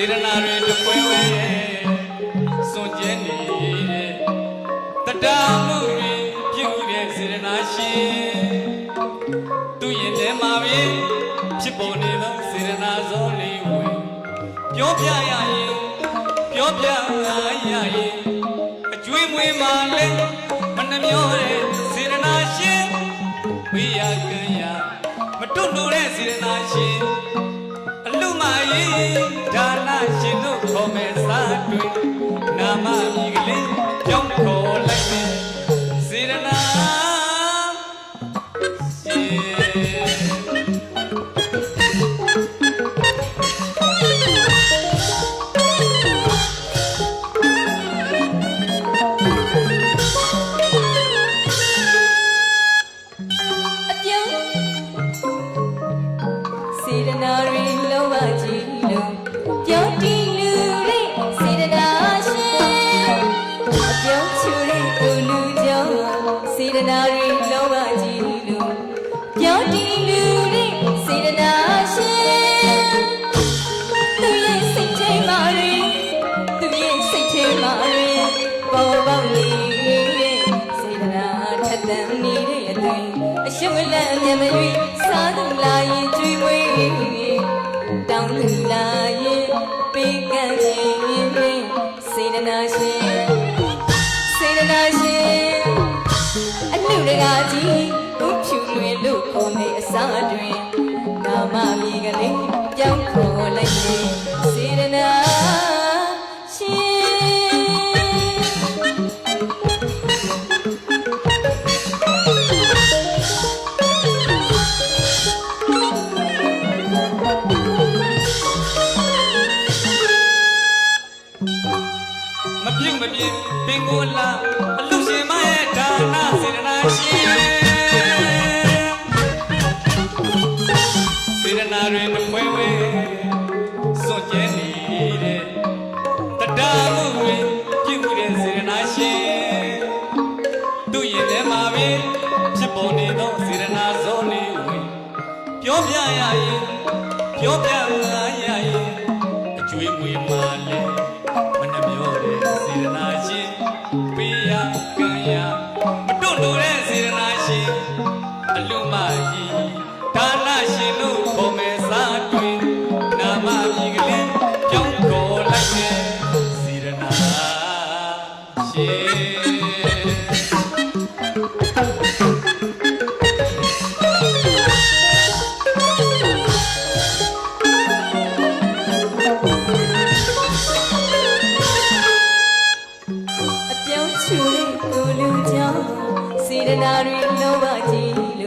စေရနာတွေတပွဲဝဲစွန့်ကြဲနေတဲ့တတာမှုတွေပြုတဲ့စေရနာရှင်သူရင်ထဲမှာပဲဖြစ်ပေါ်နေသောစေရနာဇောလေးဝင်ပြောပြရရင်ပြောပြရရင်အကျွေးမွေးမှလည်းမနှမျောတဲ့စေရနာရှင်ဝိယကံရမတွတ်လို့တဲ့စေရနာရှင် အလူမကြီးဒါနရှင်တို့ခေါ်မဲ့စားတွင်နာမ ရနာတွေလုံးဝကြည့်လို့ပြောတီလူတွေစေရနာရှင်အပြုံးချူတဲ့ကိုလူကြောင့်စေရနာတွေလုံးဝကြည့်လို့ပြောတီလူတွေစေရနာ အတွင်အရှုံးလန့်အမြင်မရွေးစားသူလာရင်ကြွေးမွေးတောင်းသူလာရင်ပေးကမ်းခြင်းနဲ့စေတနာရှင်စေတနာရှင်အလူတကာကြီးဥဖြူလွင်လို့ခေါ်နေအစားတွင်နာမမြေကလေးပြောင်းခေါ်လိုက်လေ မပြုတ်မပြင်းပင်ကိုလာအလူရှင်မရဲ့ဒါနစေရနာရှင်စေရနာတွေမဖွဲဝဲစွန့်ကြဲနေတဲ့တတာမှုတွေပြုတ်တဲ့စေရနာရှင်သူရင်ထဲမှာပဲဖြစ်ပေါ်နေသောစေရနာဇောလေးဝင်ပြောပြရရင်ပြောပြ အပြောင်းချူတဲ့ကိုလူကြောင့်စေတနာတွေလုံးဝကြည့်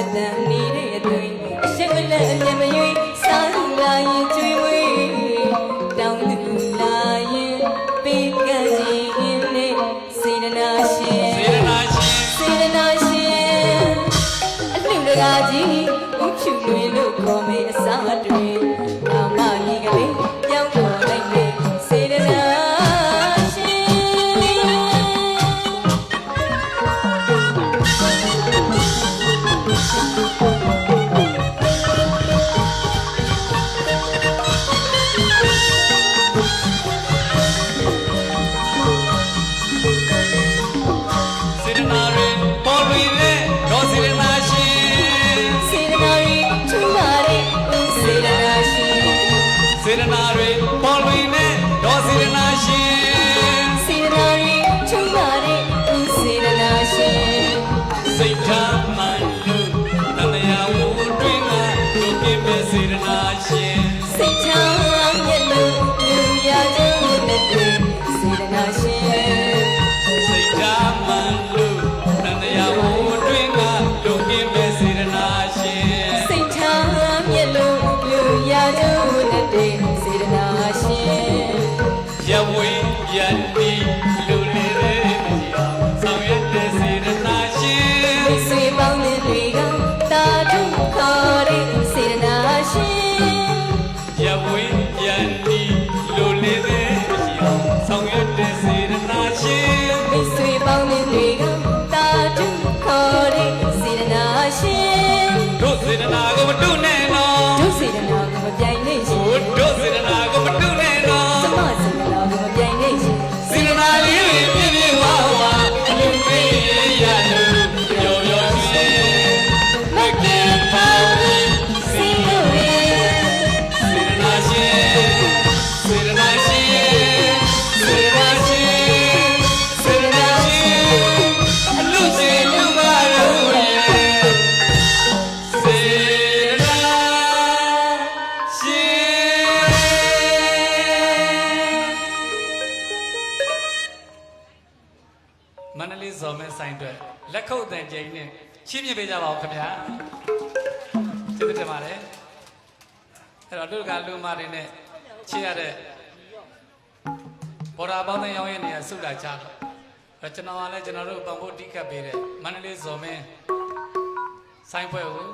နာထက်သန်နေတဲ့အတွင်အရှိမလက်အမြင်မရွေးစားလူလာရင်ကျွေးမွေးတောင်းသူလာရင်ပေးကမ်းခြင်းနဲ့စေတနာရှင်စေရနာရှင်စေတနာရှင်အလှတကားကြီး நாக ဇော်မင်းဆိုင်အတွက်လက်ခုပ်တန်ကြိမ်နဲ့ရှင်းပြပေးကြပါဦးခင်ဗျာကျေးဇူးတင်ပါတယ်အဲ့တော့လူကလူမတွေနဲ့ချစ်ရတဲ့ဘော်ဒါပေါင်းတဲ့ရောင်းရဲ့နေရာဆုလာကြတော့အဲ့ကျွန်တော်ကလည်းကျွန်တော်တို့ပံဖို့တိကပ်ပေးတဲ့မန္တလေးဇော်မင်းဆိုင်ပွဲကို